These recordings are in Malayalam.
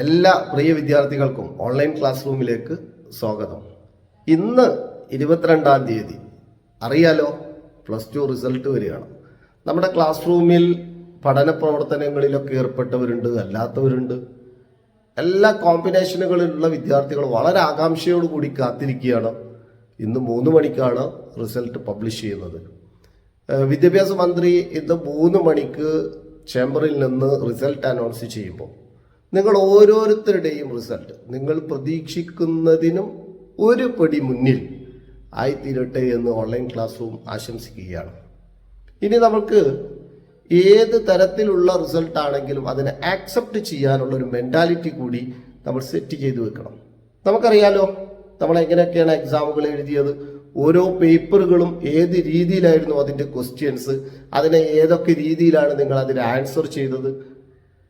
എല്ലാ പ്രിയ വിദ്യാർത്ഥികൾക്കും ഓൺലൈൻ ക്ലാസ് റൂമിലേക്ക് സ്വാഗതം. ഇന്ന് ഇരുപത്തിരണ്ടാം തീയതി. അറിയാലോ പ്ലസ് ടു റിസൾട്ട് വരികയാണ്. നമ്മുടെ ക്ലാസ് റൂമിൽ പഠന പ്രവർത്തനങ്ങളിലൊക്കെ ഏർപ്പെട്ടവരുണ്ട് അല്ലാത്തവരുണ്ട്. എല്ലാ കോമ്പിനേഷനുകളിലുള്ള വിദ്യാർത്ഥികൾ വളരെ ആകാംക്ഷയോട് കൂടി കാത്തിരിക്കുകയാണ്. ഇന്ന് മൂന്ന് മണിക്കാണ് റിസൾട്ട് പബ്ലിഷ് ചെയ്യുന്നത്. വിദ്യാഭ്യാസ മന്ത്രി ഇന്ന് മൂന്ന് മണിക്ക് ചേംബറിൽ നിന്ന് റിസൾട്ട് അനൗൺസ് ചെയ്യുമ്പോൾ നിങ്ങൾ ഓരോരുത്തരുടെയും റിസൾട്ട്. നിങ്ങൾ പ്രതീക്ഷിക്കുന്നതിനും ഒരു പടി മുന്നിൽ ആയിത്തീരട്ടെ എന്ന് ഓൺലൈൻ ക്ലാസ് റൂം ആശംസിക്കുകയാണ്. ഇനി നമുക്ക് ഏത് തരത്തിലുള്ള റിസൾട്ട് ആണെങ്കിലും അതിനെ ആക്സെപ്റ്റ് ചെയ്യാനുള്ള ഒരു മെന്റാലിറ്റി കൂടി നമ്മൾ സെറ്റ് ചെയ്തു വെക്കണം. നമുക്കറിയാലോ നമ്മൾ എങ്ങനെയൊക്കെയാണ് എക്സാമുകൾ എഴുതിയത്? ഓരോ പേപ്പറുകളും ഏത് രീതിയിലായിരുന്നു അതിന്റെ ക്വസ്റ്റ്യൻസ് അതിനെ ഏതൊക്കെ രീതിയിലാണ് നിങ്ങൾ അതിന് ആൻസർ ചെയ്തത്?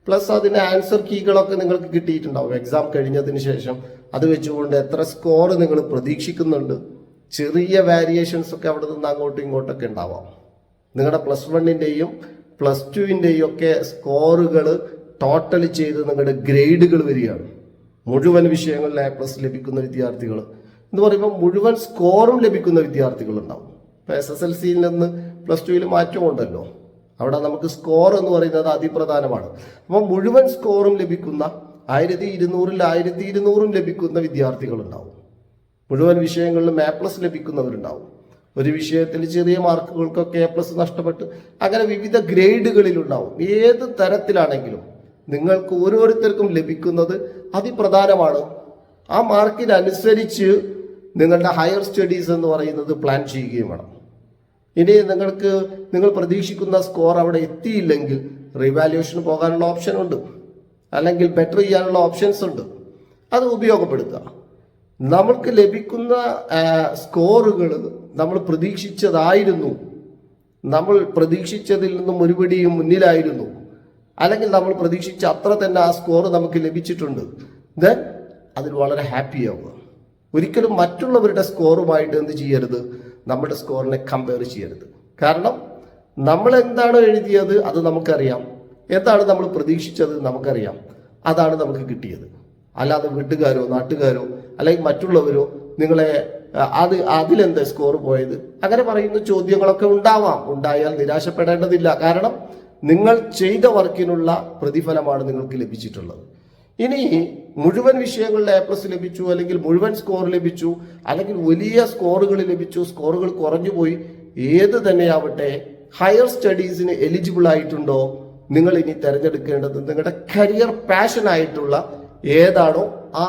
പ്ലസ് അതിന്റെ ആൻസർ കീകളൊക്കെ നിങ്ങൾക്ക് കിട്ടിയിട്ടുണ്ടാവും. എക്സാം കഴിഞ്ഞതിന് ശേഷം അത് വെച്ചുകൊണ്ട് എത്ര സ്കോർ നിങ്ങൾ പ്രതീക്ഷിക്കുന്നുണ്ട്? ചെറിയ വേരിയേഷൻസ് ഒക്കെ അവിടെ നിന്ന് അങ്ങോട്ടും ഇങ്ങോട്ടൊക്കെ ഉണ്ടാവാം. നിങ്ങളുടെ പ്ലസ് വണ്ണിന്റെയും പ്ലസ് ടുവിന്റെയും ഒക്കെ സ്കോറുകൾ ടോട്ടൽ ചെയ്ത് നിങ്ങളുടെ ഗ്രേഡുകൾ വരികയാണ്. മുഴുവൻ വിഷയങ്ങളിൽ എ പ്ലസ് ലഭിക്കുന്ന വിദ്യാർത്ഥികൾ എന്ന് പറയുമ്പോൾ മുഴുവൻ സ്കോറും ലഭിക്കുന്ന വിദ്യാർത്ഥികൾ ഉണ്ടാവും ഇപ്പം എസ് എസ് എൽ സിയിൽ നിന്ന് പ്ലസ് ടുവിൽ മാറ്റമുണ്ടല്ലോ. അവിടെ നമുക്ക് സ്കോർ എന്ന് പറയുന്നത് അതിപ്രധാനമാണ്. അപ്പോൾ മുഴുവൻ സ്കോറും ലഭിക്കുന്ന ആയിരത്തി ഇരുന്നൂറിൽ ആയിരത്തി ഇരുന്നൂറും ലഭിക്കുന്ന വിദ്യാർത്ഥികളുണ്ടാവും. മുഴുവൻ വിഷയങ്ങളിലും എ പ്ലസ് ലഭിക്കുന്നവരുണ്ടാവും. ഒരു വിഷയത്തിൽ ചെറിയ മാർക്കുകൾക്കൊക്കെ എ പ്ലസ് നഷ്ടപ്പെട്ട് അങ്ങനെ വിവിധ ഗ്രേഡുകളിലുണ്ടാവും. ഏത് തരത്തിലാണെങ്കിലും നിങ്ങൾക്ക് ഓരോരുത്തർക്കും ലഭിക്കുന്നത് അതിപ്രധാനമാണ്. ആ മാർക്കിനനുസരിച്ച് നിങ്ങളുടെ ഹയർ സ്റ്റഡീസ് എന്ന് പറയുന്നത് പ്ലാൻ ചെയ്യുകയും വേണം. ഇനി നിങ്ങൾക്ക് നിങ്ങൾ പ്രതീക്ഷിക്കുന്ന സ്കോർ അവിടെ എത്തിയില്ലെങ്കിൽ റിവാലുവേഷന് പോകാനുള്ള ഓപ്ഷൻ ഉണ്ട്. അല്ലെങ്കിൽ ബെറ്റർ ചെയ്യാനുള്ള ഓപ്ഷൻസ് ഉണ്ട്. അത് ഉപയോഗപ്പെടുത്തുക. നമ്മൾക്ക് ലഭിക്കുന്ന സ്കോറുകൾ നമ്മൾ പ്രതീക്ഷിച്ചതായിരുന്നു. നമ്മൾ പ്രതീക്ഷിച്ചതിൽ നിന്നും ഒരുപടിയും മുന്നിലായിരുന്നു. അല്ലെങ്കിൽ നമ്മൾ പ്രതീക്ഷിച്ച അത്ര തന്നെ ആ സ്കോർ നമുക്ക് ലഭിച്ചിട്ടുണ്ട്. ദെൻ അതിൽ വളരെ ഹാപ്പി ആവുക. ഒരിക്കലും മറ്റുള്ളവരുടെ സ്കോറുമായിട്ട് എന്ത് ചെയ്യരുത്? നമ്മുടെ സ്കോറിനെ കമ്പയർ ചെയ്യരുത്. കാരണം നമ്മൾ എന്താണ് എഴുതിയത് അത് നമുക്കറിയാം. എന്താണ് നമ്മൾ പ്രതീക്ഷിച്ചത് നമുക്കറിയാം. അതാണ് നമുക്ക് കിട്ടിയത്. അല്ലാതെ വീട്ടുകാരോ നാട്ടുകാരോ അല്ലെങ്കിൽ മറ്റുള്ളവരോ നിങ്ങളെ അത് അതിലെന്താ സ്കോർ പോയത്? അങ്ങനെ പറയുന്ന ചോദ്യങ്ങളൊക്കെ ഉണ്ടാവാം. ഉണ്ടായാൽ നിരാശപ്പെടേണ്ടതില്ല. കാരണം നിങ്ങൾ ചെയ്ത വർക്കിനുള്ള പ്രതിഫലമാണ് നിങ്ങൾക്ക് ലഭിച്ചിട്ടുള്ളത്. ഇനി മുഴുവൻ വിഷയങ്ങളിൽ എ പ്ലസ് ലഭിച്ചു അല്ലെങ്കിൽ മുഴുവൻ സ്കോർ ലഭിച്ചു അല്ലെങ്കിൽ വലിയ സ്കോറുകൾ ലഭിച്ചു സ്കോറുകൾ കുറഞ്ഞു പോയി ഏത് തന്നെയാവട്ടെ ഹയർ സ്റ്റഡീസിന് എലിജിബിൾ ആയിട്ടുണ്ടോ നിങ്ങൾ ഇനി തിരഞ്ഞെടുക്കേണ്ടത് നിങ്ങളുടെ കരിയർ പാഷൻ ആയിട്ടുള്ള ഏതാണോ ആ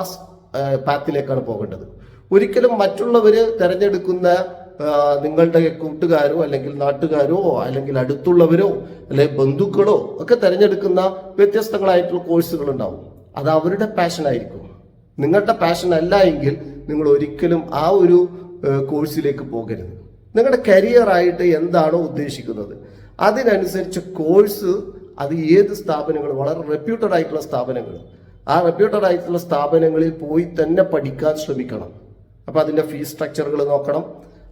പാത്തിലേക്കാണ് പോകേണ്ടത്. ഒരിക്കലും മറ്റുള്ളവർ തിരഞ്ഞെടുക്കുന്ന നിങ്ങളുടെ കൂട്ടുകാരോ അല്ലെങ്കിൽ നാട്ടുകാരോ അല്ലെങ്കിൽ അടുത്തുള്ളവരോ അല്ലെങ്കിൽ ബന്ധുക്കളോ ഒക്കെ തിരഞ്ഞെടുക്കുന്ന വ്യത്യസ്തങ്ങളായിട്ടുള്ള കോഴ്സുകൾ ഉണ്ടാവും. അത് അവരുടെ പാഷൻ ആയിരിക്കും. നിങ്ങളുടെ പാഷൻ അല്ല എങ്കിൽ നിങ്ങൾ ഒരിക്കലും ആ ഒരു കോഴ്സിലേക്ക് പോകരുത്. നിങ്ങളുടെ കരിയർ ആയിട്ട് എന്താണോ ഉദ്ദേശിക്കുന്നത്. അതിനനുസരിച്ച് കോഴ്സ് അത് ഏത് സ്ഥാപനങ്ങൾ വളരെ റെപ്യൂട്ടഡ് ആയിട്ടുള്ള സ്ഥാപനങ്ങൾ. ആ റെപ്യൂട്ടഡ് ആയിട്ടുള്ള സ്ഥാപനങ്ങളിൽ പോയി തന്നെ പഠിക്കാൻ ശ്രമിക്കണം. അപ്പോൾ അതിന്റെ ഫീസ് സ്ട്രക്ചറുകൾ നോക്കണം.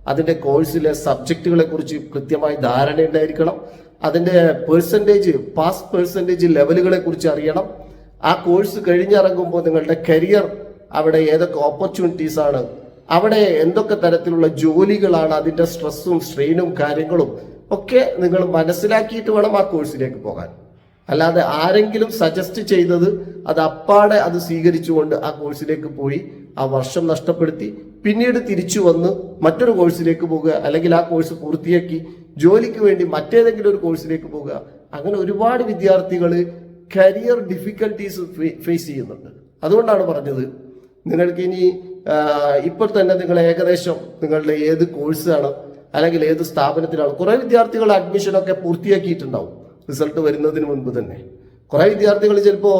അതിന്റെ കോഴ്സിലെ സബ്ജക്റ്റുകളെ കുറിച്ച് കൃത്യമായി ധാരണ ഉണ്ടായിരിക്കണം അതിന്റെ പേഴ്സന്റേജ് പാസ് പേഴ്സന്റേജ് ലെവലുകളെ കുറിച്ച് അറിയണം. ആ കോഴ്സ് കഴിഞ്ഞിറങ്ങുമ്പോൾ നിങ്ങളുടെ കരിയർ അവിടെ ഏതൊക്കെ ഓപ്പർച്യൂണിറ്റീസ് ആണ്? അവിടെ എന്തൊക്കെ തരത്തിലുള്ള ജോലികളാണ് അതിന്റെ സ്ട്രെസ്സും സ്ട്രെയിനും കാര്യങ്ങളും ഒക്കെ നിങ്ങൾ മനസ്സിലാക്കിയിട്ട് വേണം ആ കോഴ്സിലേക്ക് പോകാൻ. അല്ലാതെ ആരെങ്കിലും സജസ്റ്റ് ചെയ്തത് അത് അപ്പാടെ അത് സ്വീകരിച്ചുകൊണ്ട് ആ കോഴ്സിലേക്ക് പോയി ആ വർഷം നഷ്ടപ്പെടുത്തി പിന്നീട് തിരിച്ചു വന്ന് മറ്റൊരു കോഴ്സിലേക്ക് പോകുക അല്ലെങ്കിൽ ആ കോഴ്സ് പൂർത്തിയാക്കി ജോലിക്ക് വേണ്ടി മറ്റേതെങ്കിലും ഒരു കോഴ്സിലേക്ക് പോകുക. അങ്ങനെ ഒരുപാട് വിദ്യാർത്ഥികൾ കരിയർ ഡിഫിക്കൽട്ടീസ് ഫേസ് ചെയ്യുന്നുണ്ട്. അതുകൊണ്ടാണ് പറഞ്ഞത് നിങ്ങൾക്ക് ഇനി ഇപ്പോൾ തന്നെ നിങ്ങൾ ഏകദേശം നിങ്ങളുടെ ഏത് കോഴ്സാണ് അല്ലെങ്കിൽ ഏത് സ്ഥാപനത്തിലാണ് കുറെ വിദ്യാർത്ഥികൾ അഡ്മിഷനൊക്കെ പൂർത്തിയാക്കിയിട്ടുണ്ടാവും. റിസൾട്ട് വരുന്നതിന് മുൻപ് തന്നെ. കുറെ വിദ്യാർത്ഥികൾ ചിലപ്പോൾ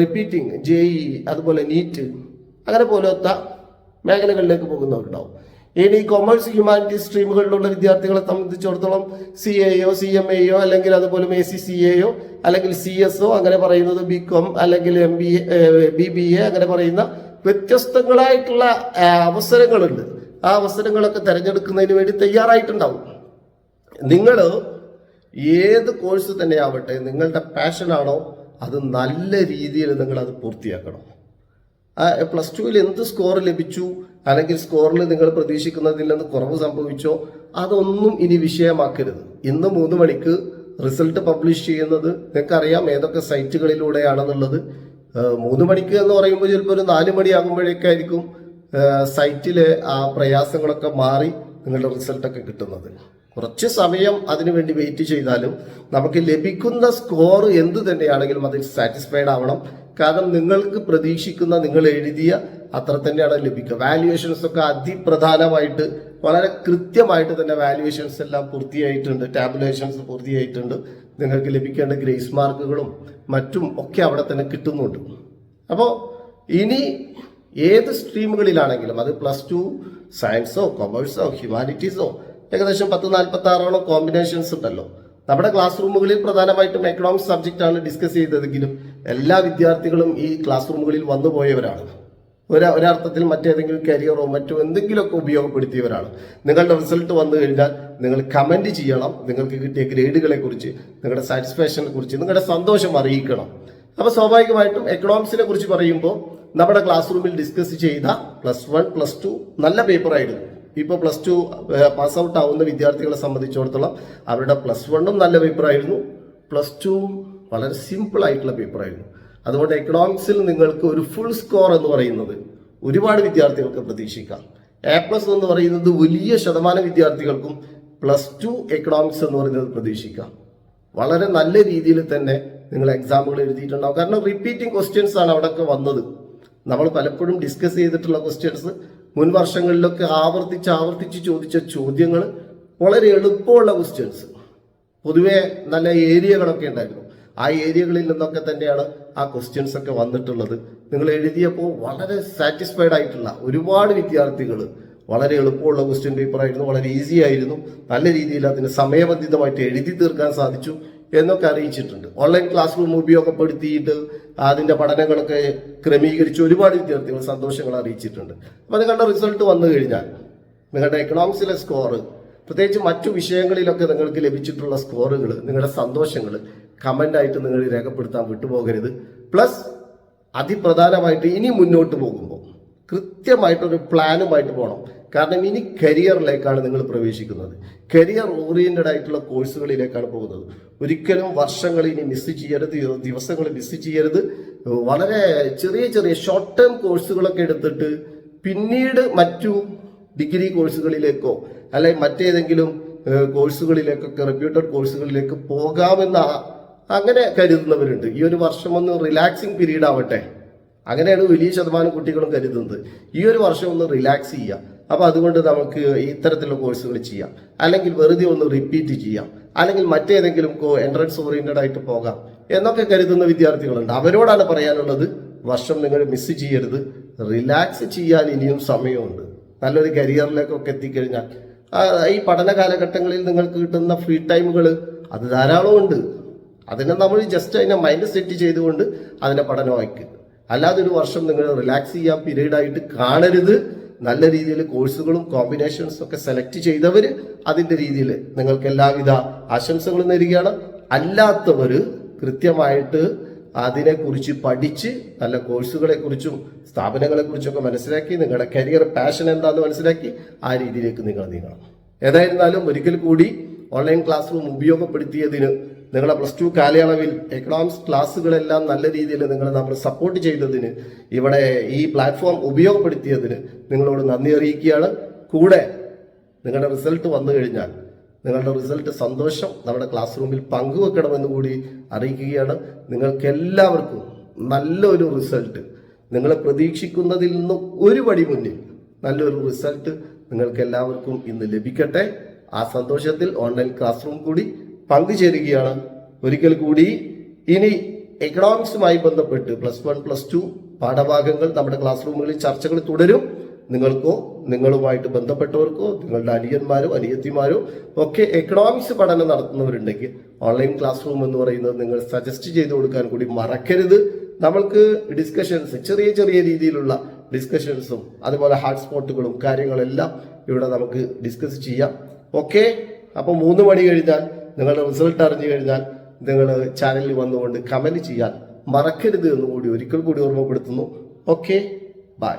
റിപ്പീറ്റിംഗ് ജെ ഇ അതുപോലെ നീറ്റ് അങ്ങനെ പോലത്തെ മേഖലകളിലേക്ക് പോകുന്നവരുണ്ടാവും. ഇനി കൊമേഴ്സ് ഹ്യൂമാനിറ്റീസ് സ്ട്രീമുകളിലുള്ള വിദ്യാർത്ഥികളെ സംബന്ധിച്ചിടത്തോളം സി എയോ സി എം എയോ അല്ലെങ്കിൽ അതുപോലെ എ സി സി എയോ അല്ലെങ്കിൽ സി എസ് ഒ അങ്ങനെ പറയുന്നത് ബി കോം അല്ലെങ്കിൽ M B B B B A പറയുന്ന വ്യത്യസ്തങ്ങളായിട്ടുള്ള അവസരങ്ങളുണ്ട്. ആ അവസരങ്ങളൊക്കെ തിരഞ്ഞെടുക്കുന്നതിന് വേണ്ടി തയ്യാറായിട്ടുണ്ടാവും. നിങ്ങൾ ഏത് കോഴ്സ് തന്നെ ആവട്ടെ നിങ്ങളുടെ പാഷനാണോ അത് നല്ല രീതിയിൽ നിങ്ങൾ അത് പൂർത്തിയാക്കണം. പ്ലസ് ടുവിൽ എന്ത് സ്കോർ ലഭിച്ചു? അല്ലെങ്കിൽ സ്കോറിൽ നിങ്ങൾ പ്രതീക്ഷിക്കുന്നതിൽ നിന്ന് കുറവ് സംഭവിച്ചോ? അതൊന്നും ഇനി വിഷയമാക്കരുത്. ഇന്ന് മൂന്ന് മണിക്ക് റിസൾട്ട് പബ്ലിഷ് ചെയ്യുന്നത് നിങ്ങൾക്കറിയാം ഏതൊക്കെ സൈറ്റുകളിലൂടെയാണെന്നുള്ളത് മൂന്ന് മണിക്ക് എന്ന് പറയുമ്പോൾ ചിലപ്പോൾ ഒരു നാല് മണിയാകുമ്പോഴേക്കായിരിക്കും സൈറ്റിലെ ആ പ്രയാസങ്ങളൊക്കെ മാറി നിങ്ങളുടെ റിസൾട്ടൊക്കെ കിട്ടുന്നത്. കുറച്ച് സമയം അതിനുവേണ്ടി വെയിറ്റ് ചെയ്താലും നമുക്ക് ലഭിക്കുന്ന സ്കോർ എന്ത് തന്നെയാണെങ്കിലും അതിൽ സാറ്റിസ്ഫൈഡ് ആവണം. കാരണം നിങ്ങൾക്ക് പ്രതീക്ഷിക്കുന്ന നിങ്ങൾ എഴുതിയ അത്ര തന്നെയാണ് ലഭിക്കുക. വാല്യുവേഷൻസ് ഒക്കെ അതിപ്രധാനമായിട്ട് വളരെ കൃത്യമായിട്ട് തന്നെ വാല്യുവേഷൻസ് എല്ലാം പൂർത്തിയായിട്ടുണ്ട്. ടാബുലേഷൻസ് പൂർത്തിയായിട്ടുണ്ട്. നിങ്ങൾക്ക് ലഭിക്കേണ്ട ഗ്രേസ് മാർക്കുകളും മറ്റും ഒക്കെ അവിടെ തന്നെ കിട്ടുന്നുണ്ട്. അപ്പോൾ ഇനി ഏത് സ്ട്രീമുകളിലാണെങ്കിലും അത് പ്ലസ് ടു സയൻസോ കൊമേഴ്സോ ഹ്യൂമാനിറ്റീസോ ഏകദേശം പത്ത് നാൽപ്പത്തി ആറോളം കോമ്പിനേഷൻസ് ഉണ്ടല്ലോ. നമ്മുടെ ക്ലാസ് റൂമുകളിൽ പ്രധാനമായിട്ടും എക്കണോമിക്സ് സബ്ജക്റ്റ് ആണ് ഡിസ്കസ് ചെയ്തതെങ്കിലും എല്ലാ വിദ്യാർത്ഥികളും ഈ ക്ലാസ് റൂമുകളിൽ വന്നു പോയവരാണ് ഒരു ഒരർത്ഥത്തിൽ മറ്റേതെങ്കിലും കരിയറോ മറ്റോ എന്തെങ്കിലുമൊക്കെ ഉപയോഗപ്പെടുത്തിയവരാണ്. നിങ്ങളുടെ റിസൾട്ട് വന്നു കഴിഞ്ഞാൽ നിങ്ങൾ കമന്റ് ചെയ്യണം. നിങ്ങൾക്ക് കിട്ടിയ ഗ്രേഡുകളെ കുറിച്ച് നിങ്ങളുടെ സാറ്റിസ്ഫാക്ഷനെ കുറിച്ച് നിങ്ങളുടെ സന്തോഷം അറിയിക്കണം. അപ്പോൾ സ്വാഭാവികമായിട്ടും എക്കണോമിക്സിനെ കുറിച്ച് പറയുമ്പോൾ നമ്മുടെ ക്ലാസ് റൂമിൽ ഡിസ്കസ് ചെയ്ത പ്ലസ് വൺ പ്ലസ് ടു നല്ല പേപ്പർ ആയിരുന്നു. ഇപ്പോൾ പ്ലസ് ടു പാസ് ഔട്ട് ആവുന്ന വിദ്യാർത്ഥികളെ സംബന്ധിച്ചിടത്തോളം അവരുടെ പ്ലസ് വണ്ണും നല്ല പേപ്പർ ആയിരുന്നു. പ്ലസ് ടുവും വളരെ സിമ്പിൾ ആയിട്ടുള്ള പേപ്പർ ആയിരുന്നു. അതുകൊണ്ട് എക്കണോമിക്സിൽ നിങ്ങൾക്ക് ഒരു ഫുൾ സ്കോർ എന്ന് പറയുന്നത് ഒരുപാട് വിദ്യാർത്ഥികൾക്ക് പ്രതീക്ഷിക്കാം. എ പ്ലസ് എന്ന് പറയുന്നത് വലിയ ശതമാനം വിദ്യാർത്ഥികൾക്കും പ്ലസ് ടു എക്കണോമിക്സ് എന്ന് പറയുന്നത് പ്രതീക്ഷിക്കാം. വളരെ നല്ല രീതിയിൽ തന്നെ നിങ്ങൾ എക്സാമുകൾ എഴുതിയിട്ടുണ്ടാവും. കാരണം റിപ്പീറ്റിംഗ് ക്വസ്റ്റ്യൻസ് ആണ് അവിടെയൊക്കെ വന്നത്. നമ്മൾ പലപ്പോഴും ഡിസ്കസ് ചെയ്തിട്ടുള്ള ക്വസ്റ്റ്യൻസ് മുൻ വർഷങ്ങളിലൊക്കെ ആവർത്തിച്ച് ആവർത്തിച്ച് ചോദിച്ച ചോദ്യങ്ങൾ വളരെ എളുപ്പമുള്ള ക്വസ്റ്റ്യൻസ് പൊതുവെ നല്ല ഏരിയകളൊക്കെ ഉണ്ടായിരുന്നു. ആ ഏരിയകളിൽ നിന്നൊക്കെ തന്നെയാണ് ആ ക്വസ്റ്റ്യൻസ് ഒക്കെ വന്നിട്ടുള്ളത്. നിങ്ങൾ എഴുതിയപ്പോൾ വളരെ സാറ്റിസ്ഫൈഡ് ആയിട്ടുള്ള ഒരുപാട് വിദ്യാർത്ഥികൾ വളരെ എളുപ്പമുള്ള ക്വസ്റ്റ്യൻ പേപ്പർ ആയിരുന്നു വളരെ ഈസി ആയിരുന്നു നല്ല രീതിയിൽ അതിന് സമയബന്ധിതമായിട്ട് എഴുതി തീർക്കാൻ സാധിച്ചു എന്നൊക്കെ അറിയിച്ചിട്ടുണ്ട്. ഓൺലൈൻ ക്ലാസ് റൂം ഉപയോഗപ്പെടുത്തിയിട്ട് അതിന്റെ പഠനങ്ങളൊക്കെ ക്രമീകരിച്ച് ഒരുപാട് വിദ്യാർത്ഥികൾ സന്തോഷങ്ങൾ അറിയിച്ചിട്ടുണ്ട്. അപ്പോൾ നിങ്ങളുടെ റിസൾട്ട് വന്നു കഴിഞ്ഞാൽ നിങ്ങളുടെ എക്കണോമിക്സിലെ സ്കോർ പ്രത്യേകിച്ച് മറ്റു വിഷയങ്ങളിലൊക്കെ നിങ്ങൾക്ക് ലഭിച്ചിട്ടുള്ള സ്കോറുകൾ നിങ്ങളുടെ സന്തോഷങ്ങൾ കമന്റായിട്ട് നിങ്ങൾ രേഖപ്പെടുത്താൻ വിട്ടുപോകരുത്. പ്ലസ് അതിപ്രധാനമായിട്ട് ഇനി മുന്നോട്ട് പോകുമ്പോൾ കൃത്യമായിട്ടൊരു പ്ലാനുമായിട്ട് പോകണം. കാരണം ഇനി കരിയറിലേക്കാണ് നിങ്ങൾ പ്രവേശിക്കുന്നത്. കരിയർ ഓറിയന്റഡ് ആയിട്ടുള്ള കോഴ്സുകളിലേക്കാണ് പോകുന്നത്. ഒരിക്കലും വർഷങ്ങൾ ഇനി മിസ് ചെയ്യരുത് ദിവസങ്ങൾ മിസ് ചെയ്യരുത്. വളരെ ചെറിയ ചെറിയ ഷോർട്ട് ടേം കോഴ്സുകളൊക്കെ എടുത്തിട്ട് പിന്നീട് മറ്റു ഡിഗ്രി കോഴ്സുകളിലേക്കോ അല്ലെങ്കിൽ മറ്റേതെങ്കിലും കോഴ്സുകളിലേക്കൊക്കെ റെപ്യൂട്ടഡ് കോഴ്സുകളിലേക്ക് പോകാമെന്ന അങ്ങനെ കരുതുന്നവരുണ്ട്. ഈ ഒരു വർഷം ഒന്ന് റിലാക്സിങ് പീരീഡ് ആവട്ടെ. അങ്ങനെയാണ് വലിയ ശതമാനം കുട്ടികളും കരുതുന്നത്. ഈ ഒരു വർഷം ഒന്ന് റിലാക്സ് ചെയ്യാം അപ്പോൾ അതുകൊണ്ട് നമുക്ക് ഇത്തരത്തിലുള്ള കോഴ്സുകൾ ചെയ്യാം. അല്ലെങ്കിൽ വെറുതെ ഒന്ന് റിപ്പീറ്റ് ചെയ്യാം. അല്ലെങ്കിൽ മറ്റേതെങ്കിലും എൻട്രൻസ് ഓറിയന്റഡ് ആയിട്ട് പോകാം. എന്നൊക്കെ കരുതുന്ന വിദ്യാർത്ഥികളുണ്ട്. അവരോടാണ് പറയാനുള്ളത് വർഷം നിങ്ങൾ മിസ് ചെയ്യരുത്. റിലാക്സ് ചെയ്യാൻ ഇനിയും സമയമുണ്ട്. നല്ലൊരു കരിയറിലേക്കൊക്കെ എത്തിക്കഴിഞ്ഞാൽ. ഈ പഠന കാലഘട്ടങ്ങളിൽ നിങ്ങൾക്ക് കിട്ടുന്ന ഫ്രീ ടൈമുകൾ അത് ധാരാളം ഉണ്ട് അതിനെ നമ്മൾ ജസ്റ്റ് അതിനെ മൈൻഡ് സെറ്റ് ചെയ്തുകൊണ്ട് അതിനെ പഠനമാക്കി. അല്ലാതെ ഒരു വർഷം നിങ്ങൾ റിലാക്സ് ചെയ്യാൻ പീരീഡ് ആയിട്ട് കാണരുത്. നല്ല രീതിയിൽ കോഴ്സുകളും കോമ്പിനേഷൻസും ഒക്കെ സെലക്ട് ചെയ്തവർ അതിന്റെ രീതിയിൽ നിങ്ങൾക്ക് എല്ലാവിധ ആശംസകളും നേരുകയാണ്. അല്ലാത്തവർ കൃത്യമായിട്ട് അതിനെക്കുറിച്ച് പഠിച്ച് നല്ല കോഴ്സുകളെ കുറിച്ചും സ്ഥാപനങ്ങളെ കുറിച്ചൊക്കെ മനസ്സിലാക്കി നിങ്ങളുടെ കരിയർ പാഷൻ എന്താണെന്ന് മനസ്സിലാക്കി ആ രീതിയിലേക്ക് നിങ്ങൾ നീങ്ങണം. ഏതായിരുന്നാലും ഒരിക്കൽ കൂടി ഓൺലൈൻ ക്ലാസ് റൂം ഉപയോഗപ്പെടുത്തിയതിന് നിങ്ങളെ പ്ലസ് ടു കാലയളവിൽ എക്കണോമിക്സ് ക്ലാസ്സുകളെല്ലാം നല്ല രീതിയിൽ നിങ്ങൾ നമ്മൾ സപ്പോർട്ട് ചെയ്തതിന് ഇവിടെ ഈ പ്ലാറ്റ്ഫോം ഉപയോഗപ്പെടുത്തിയതിന് നിങ്ങളോട് നന്ദി അറിയിക്കുകയാണ്. കൂടെ നിങ്ങളുടെ റിസൾട്ട് വന്നു കഴിഞ്ഞാൽ നിങ്ങളുടെ റിസൾട്ട് സന്തോഷം നമ്മുടെ ക്ലാസ് റൂമിൽ പങ്കുവെക്കണമെന്ന് കൂടി അറിയിക്കുകയാണ്. നിങ്ങൾക്ക് എല്ലാവർക്കും നല്ലൊരു റിസൾട്ട് നിങ്ങൾ പ്രതീക്ഷിക്കുന്നതിൽ നിന്നും ഒരു പടി മുന്നിൽ നല്ലൊരു റിസൾട്ട് നിങ്ങൾക്ക് എല്ലാവർക്കും ഇന്ന് ലഭിക്കട്ടെ. ആ സന്തോഷത്തിൽ ഓൺലൈൻ ക്ലാസ് റൂം കൂടി പങ്കുചേരുകയാണ്. ഒരിക്കൽ കൂടി ഇനി എക്കണോമിക്സുമായി ബന്ധപ്പെട്ട് പ്ലസ് വൺ പ്ലസ് ടു പാഠഭാഗങ്ങൾ നമ്മുടെ ക്ലാസ് റൂമുകളിൽ ചർച്ചകൾ തുടരും. നിങ്ങൾക്കോ നിങ്ങളുമായിട്ട് ബന്ധപ്പെട്ടവർക്കോ നിങ്ങളുടെ അനിയന്മാരോ അനിയത്തിമാരോ ഒക്കെ എക്കണോമിക്സ് പഠനം നടത്തുന്നവരുണ്ടെങ്കിൽ ഓൺലൈൻ ക്ലാസ് റൂം എന്ന് പറയുന്നത് നിങ്ങൾ സജസ്റ്റ് ചെയ്ത് കൊടുക്കാൻ കൂടി മറക്കരുത്. നമ്മൾക്ക് ഡിസ്കഷൻസ് ചെറിയ ചെറിയ രീതിയിലുള്ള ഡിസ്കഷൻസും അതുപോലെ ഹാട്ട്സ്പോട്ടുകളും കാര്യങ്ങളെല്ലാം ഇവിടെ നമുക്ക് ഡിസ്കസ് ചെയ്യാം. ഓക്കെ? അപ്പോൾ മൂന്ന് മണി കഴിഞ്ഞാൽ നിങ്ങളുടെ റിസൾട്ട് അറിഞ്ഞു കഴിഞ്ഞാൽ നിങ്ങൾ ചാനലിൽ വന്നുകൊണ്ട് കമന്റ് ചെയ്യാൻ മറക്കരുത് എന്നുകൂടി ഒരിക്കൽ കൂടി ഓർമ്മപ്പെടുത്തുന്നു. ഓക്കെ? ബൈ.